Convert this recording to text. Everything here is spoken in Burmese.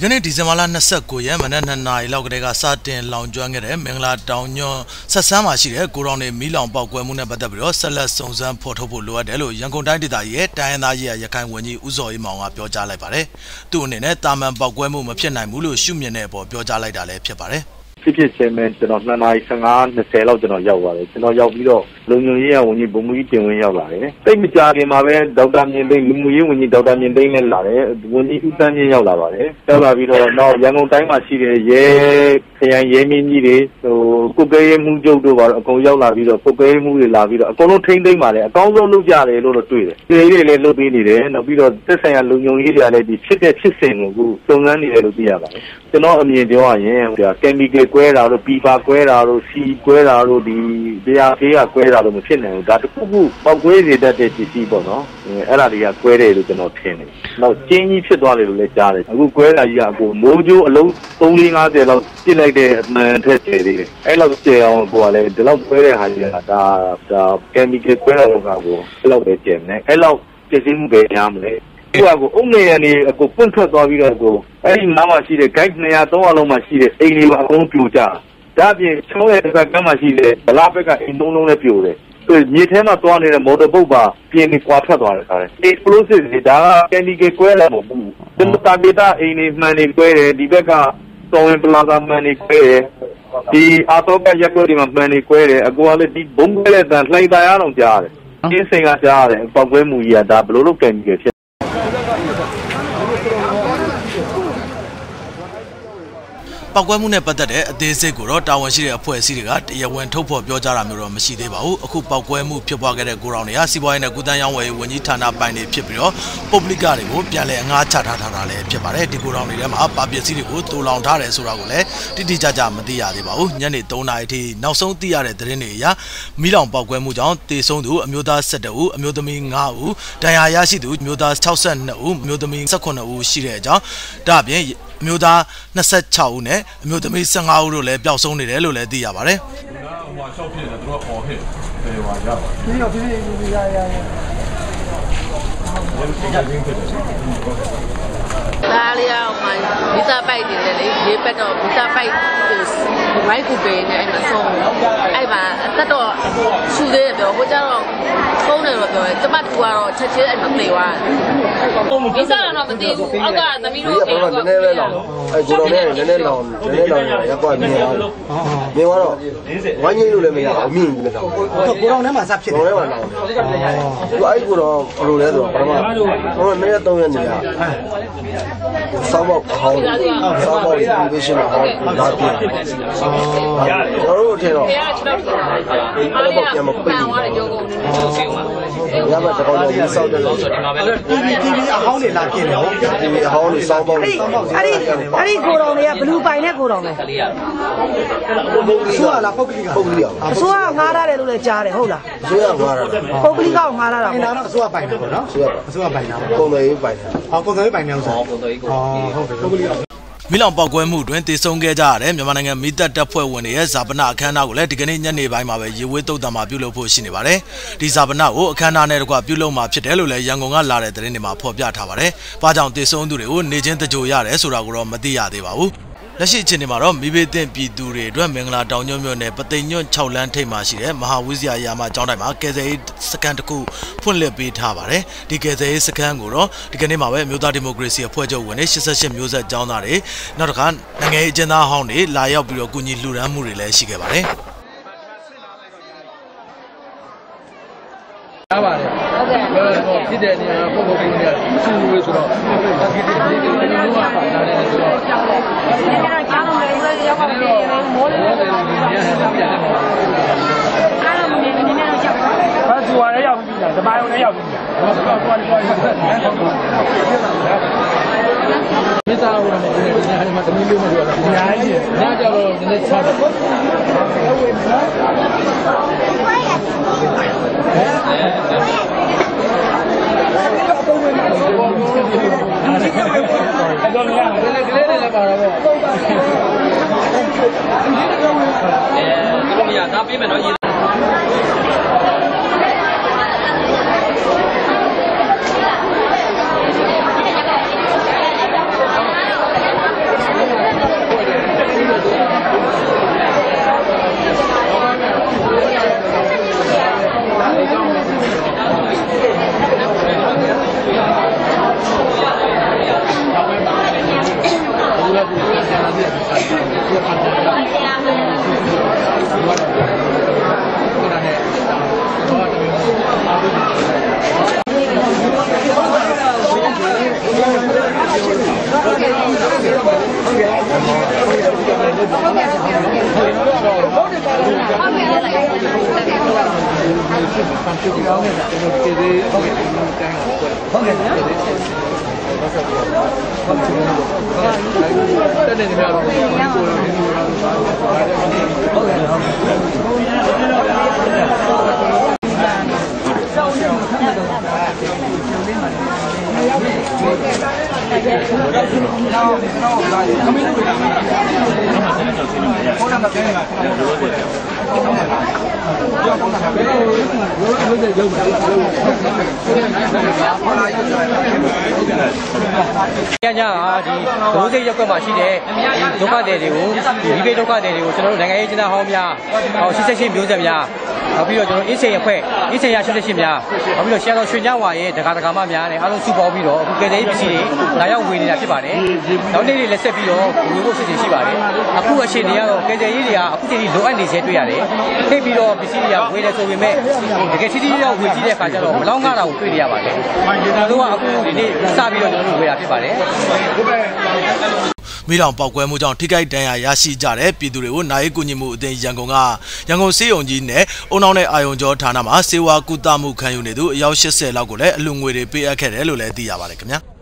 ဒီကနေ့ဒီဇင်ဘာလ29ရက်မနက်2နာရီလောက်ကတည်းကစတင်လောင်ကျွမ်းခဲ့တဲ့မင်္ဂလာတောင်ညွန့်ဆက်ဆန်းမှာရှိတဲ့ကိုရောင်နေမီးလောင်ပေါက်ကွဲမှုနဲ့ပတ်သက်ပြီးတော့ဆက်လက်စုံစမ်းဖော်ထုတ်ဖို့လိုအပ်တယ်လို့ရန်ကုန်တိုင်းဒေသကြီးရဲ့တိုင်းရင်းသားရေးရခိုင်ဝန်ကြီးဦးစော်အေးမောင်ကပြောကြားလိုက်ပါတယ်။သူ့အနေနဲ့တာမန်ပေါက်ကွဲမှုမဖြစ်နိုင်ဘူးလို့ရှုမြင်တဲ့အပေါ်ပြောကြားလိုက်တာလည်းဖြစ်ပါတယ်။ ဖြစ်ဖြစ်ချင်းပဲကျွန်တော်2နာရီ15 20လောက်ကျွန်တော်ရောက်ပါတယ်ကျွန်တော်ရောက်ပြီးတော့လုံခြုံရေးရဝန်ကြီးဘုံမူကြီးတင်ဝင်းရောက်လာတယ်တိတ်မကြခင်မှာပဲဒေါက်တာမြင့်သိန်းလူမှုရေးဝန်ကြီးဒေါက်တာမြင့်သိန်းလည်းလာတယ်ဝန်ကြီးဦးတန်းချင်းရောက်လာပါတယ်ရောက်လာပြီးတော့နောက်ရန်ကုန်တိုင်းမှာရှိတဲ့ရဲခရိုင်ရဲမင်းကြီးတွေဟိုကုတ်ကဲရေးမှုချုပ်တို့ပါတော့အကုန်ရောက်လာပြီးတော့ကုတ်ကဲရေးမှုတွေလာပြီးတော့အကုန်လုံးထိမ့်သိမ့်ပါတယ်အကောင်းဆုံးလုပ်ကြတယ်လို့တော့တွေ့တယ်ပြည်ရေးတွေလည်းလုပ်ပေးနေတယ်နောက်ပြီးတော့သက်ဆိုင်ရာလုံခြုံရေးတွေကလည်းဒီဖြစ်တဲ့ဖြစ်စဉ်ကိုစုံစမ်းနေတယ်လို့သိရပါတယ်ကျွန်တော်အမြင်ပြောရရင်ဟိုကယ်မီကယ်ကွဲတာတို့ပီပါကွဲတာတို့စီကွဲတာတို့ဒီတရားသေးကကွဲတာတို့မဖြစ်နိုင်ဘူးဒါတခုခုပောက်ကွဲစေတတ်တဲ့ပစ္စည်းပေါ့နော်အဲ့ဒါတွေကကွဲတယ်လို့ကျွန်တော်ထင်တယ်နောက်ကျင်းကြီးဖြစ်သွားတယ်လို့လည်းကြားတယ်အခုကွဲတာကြီးကအခုမိုးကြိုးအလုံး350လောက်ပြစ်လိုက်တဲ့အမှန်ထက်ကျယ်သေးတယ်အဲ့လောက်ကျယ်အောင်ကိုကလည်းဒီလောက်ကွဲတဲ့ဟာကြီးကဒါဒါကယ်မီကယ်ကွဲတာတော့ကကိုအဲ့လောက်ပဲကျယ်နေအဲ့လောက်ပစ္စည်းမှုပဲရမလဲ သူကကိုအုံနေရနေအကိုပွင့်ထွက်သွားပြီးတော့ကိုအဲ့ဒီနားမှာရှိတဲ့ guide 200 300လုံးမှာရှိတဲ့အိမ်တွေကအကုန်ပြိုကျဒါပြင်ချောရဲ့တစ်ခါကမ်းမှာရှိတဲ့ဗလာဘက်ကအိမ်သုံးလုံးလည်းပြိုတယ်မြေထဲမှာသွားနေတဲ့မော်တော်ဘုတ်ပါပြင်းနေကွာထွက်သွားတယ်ခါတယ် explosive တွေဒါက chemical ကွဲလာမဟုတ်ဘူးဒီတာဂီတာအိမ်တွေမှန်နေကွဲတယ်ဒီဘက်ကစောဝင်ပလာဇာမှန်နေကွဲတယ်ဒီအာတော့ကရက်ကိုဒီမှာမှန်နေကွဲတယ်အကူကလည်းဒီဘုံကွဲတဲ့တန်လှိုင်သားရအောင်ကြားတယ်အင်းစိန်ကကြားရတယ်ပောက်ကွဲမှုကြီးကဒါဘယ်လိုလုပ် chemical ဖြစ် ပောက်ကွဲမှုနဲ့ပတ်သက်တဲ့အသေးစိတ်ကိုတော့တာဝန်ရှိတဲ့အဖွဲ့အစည်းတွေကတရားဝင်ထုတ်ဖော်ပြောကြားတာမျိုးတော့မရှိသေးပါဘူးအခုပောက်ကွဲမှုဖြစ်ပွားခဲ့တဲ့ကိုရောင်တွေကစီးပွားရေးနဲ့ကုသရေးဝယ်ရေးဝန်ကြီးဌာနပိုင်တွေဖြစ်ပြီးတော့ပုဂ္ဂလိကတွေကိုပြန်လည်အငှားချထားထားတာလည်းဖြစ်ပါတယ်ဒီကိုရောင်တွေထဲမှာပါပစ္စည်းတွေကိုတူလောင်ထားတယ်ဆိုတာကိုလည်းတိတိကျကျမသိရသေးပါဘူးညနေ3နာရီထိနောက်ဆုံးသိရတဲ့သတင်းတွေအရမီးလောင်ပောက်ကွဲမှုကြောင့်တေဆုံးသူအမျိုးသား12ဦးအမျိုးသမီး9ဦးဒဏ်ရာရရှိသူအမျိုးသား62ဦးအမျိုးသမီး18ဦးရှိတဲ့အကြောင်းဒါအပြင် အမျိုးသား26ဦးနဲ့အမျိုးသမီး15ဦးတို့လည်းပျောက်ဆုံးနေတယ်လို့လည်းသိရပါတယ်။ဟိုမှာရှောက်ဖြစ်တယ်သူကပေါ်ဟစ်တယ်ဟိုရပါဒီတော့ဒီဒီရရရဒါလေးအောင်မှဗီဇပိုက်နေတယ်လေရေးပတ်တော့ဗီဇပိုက် ဝိုင်းကူပေနဲ့အဲ့မှာဆုံးအဲ့မှာအသက်တော့ရှူသေးတယ်ပြောဟိုကျတော့ဖုန်းတယ်လို့ပြောတယ်ကျမတူကတော့ချက်ချင်းအဲ့မှာသေသွားတယ်ဗီဇကတော့မသိဘူးအောက်ကသမီးတို့အိမ်ကနည်းနည်းပဲလောင်အဲ့ကိုတော်နဲ့နည်းနည်းလောင်နည်းနည်းလောင်ရက်ကွာမြင်သွားတယ်မြင်သွားတော့ဝိုင်းကြီးလို့လည်းမရဘူးမြင့်ကြီးလည်းလောင်ကိုတော်ထဲမှာစဖြစ်တယ်ကိုတော်ထဲမှာလောင်သူအဲ့ကိုတော်ဘယ်လိုလဲဆိုတော့ပထမတော့မင်းရဲ့၃ရက်နေရစောင်းပေါက်အဟောင်းစောင်းပေါက်ဒီလိုရှင်အဟောင်းလာပြကျွန်တော်တို့ထင်တော့အဲ့တော့ပြန်မပိတ်ဘူးရပါတကောင်းကြီးစောက်တယ်လို့ဆိုဒီမှာပဲ TV TV အဟောင်းတွေလာပြင်းတယ်ဟုတ် TV အဟောင်းတွေစောင်းပေါက်အဲ့ဒီအဲ့ဒီအဲ့ဒီကိုတော်တွေကဘလူးပိုင်နဲ့ကိုတော်ပဲဆိုရလားပုတ်ကလေးကပုတ်ကြီးအောင်အစိုးရငားထားတယ်လို့လည်းကြားတယ်ဟုတ်လားဆိုရငါရတာပုဂ္ဂလိကကိုငားထားတာအင်းဒါတော့အစိုးရပိုင်တယ်ပေါ့နော်ဆိုရအစိုးရပိုင်တာပေါ့ပုံသေးပိုင်တယ်ဟောပုံစံပိုင်နေအောင်ဆိုဟောပုံစံကိုဟုတ်တယ်ပုတ်ကလေးက မီလောင်ပောက်ကွဲမှုတွင်တည်ဆုံခဲ့ကြရတဲ့မြန်မာနိုင်ငံမိသက်တပ်ဖွဲ့ဝင်တွေရဲ့ဇာပနာအခမ်းအနားကိုလည်းဒီကနေ့ညနေပိုင်းမှာပဲရေဝေးတုတ်တံမှာပြုလုပ်ဖို့ရှိနေပါတယ်။ဒီဇာပနာကိုအခမ်းအနားနဲ့တကွပြုလုပ်မှာဖြစ်တယ်လို့လည်းရန်ကုန်ကလာတဲ့သတင်းတွေမှာဖော်ပြထားပါတယ်။ဘာကြောင့်တည်ဆုံသူတွေကိုနေချင်းတကြိုရတယ်ဆိုတာကိုတော့မသိရသေးပါဘူး။ လက်ရှိအချိန်ဒီမှာတော့မိဘေးတင်ပြည်သူတွေအတွက်မင်္ဂလာတောင်ညွန့်မြို့နယ်ပသိမ်ညွန့်6လမ်းထိပ်မှာရှိတဲ့မဟာဝိဇ္ဇာရာမကျောင်းတိုင်းမှာကယ်ဆယ်ရေးစကန်တစ်ခုဖွင့်လှစ်ပေးထားပါတယ်ဒီကယ်ဆယ်ရေးစကန်ကိုတော့ဒီကနေ့မှာပဲမြို့သားဒီမိုကရေစီအဖွဲ့ချုပ်ဝင်နေ88မျိုးဆက်ကျောင်းသားတွေနောက်တစ်ခါနိုင်ငံရေးအကျဉ်းသားဟောင်းတွေလာရောက်ပြီးတော့ကူညီလှူဒါန်းမှုတွေလည်းရှိခဲ့ပါတယ်ရ ပါတယ်ဟုတ်ကဲ့ဖြစ်တဲ့နေရာပုံပုံပုံနေစူဝေးဆိုတော့ဒီဒီဒီဒီလိုပါပါလာတယ်ဆိုတော့ဒီကတော့ကျောင်းလုံးလေးရောက်ပါပြီမိုးလေးလေးပြန်ပြန်အားလုံးနေနေနေတော့ရောက်ပါဘာသူရရောက်ပြီလားဓမ္မယုံလည်းရောက်ပြီလားဟောတော့တော့တော့မိသားစုနဲ့ဒီနေ့ဒီမှာတမီးလေးမပြောတာအများကြီးညကြတော့နည်းနည်းချတယ် အဲ့တော့လည်းကလေးကလေးလည်းပါတော့ပေါ့အဲဒီလိုမရတာပေးမယ်နော် ဖြစ်ပြီးတော့ကျွန်တော်ဒီ သေးဟုတ်ကဲ့ကျွန်တော်တိုင်းကိုဟုတ်ကဲ့ဟုတ်ကဲ့ဟုတ်ကဲ့တက်နေကြတော့ဒီကိုတော့ဒီလိုတော့ဟုတ်ကဲ့ဟုတ်ကဲ့ညညဟာဒီဒုစိတ်ရက်ကွက်မှာရှိတဲ့ဒီဒုက္ခသည်တွေကိုဒီဒီဘေးဒုက္ခသည်တွေကိုကျွန်တော်တို့နိုင်ငံရေးကျင်းသားဟောင်းများဟော88မျိုးဆက်များနောက်ပြီးတော့ကျွန်တော်အင်းစိန်ရက်ခွက်အင်းစိန်ရ88များနောက်ပြီးတော့ရှမ်းတော်ရွှေညဝါရဲ့ဒကာဒကာမများနဲ့အားလုံးစုပေါင်းပြီးတော့အခုကယ်ဆယ်ရေးပစ္စည်းတွေလာရောက်ဝေနေတာဖြစ်ပါတယ်နောက်နေ့တွေလည်းဆက်ပြီးတော့ဝေဖို့စီစဉ်ရှိပါတယ်အခုအချိန်တွေကတော့ကယ်ဆယ်ရေးတွေကအခုချိန်ကြီးလိုအပ်နေစေတွေ့ရတယ်ထိပ်ပြီးတော့ပစ္စည်းတွေကဝေတယ်ဆိုပေမဲ့တကယ်စီးစီးရောက်ဝေကြည့်တဲ့အခါကျတော့မလောင်းကားတာကိုတွေ့နေရပါတယ်ကျွန်တော်တို့ကအခုဒီနေ့စပြီးတော့ကျွန်တော်တို့ဝေတာဖြစ်ပါတယ်မိလောင်ပောက်ကွဲမှုကြောင့်ထိခိုက်ဒဏ်ရာရရှိကြတဲ့ပြည်သူတွေကိုနိုင်ကူညီမှုအသင်းရန်ကုန်ကရန်ကုန်စေယုံကြီးနဲ့အုံနောင်နဲ့အာယုံကျော်ဌာနမှာစေဝါကုသမှုခံယူနေသူအယောက်80လောက်ကိုလည်းအလူငွေတွေပေးအပ်ခဲ့တယ်လို့လည်းသိရပါတယ်ခင်ဗျာ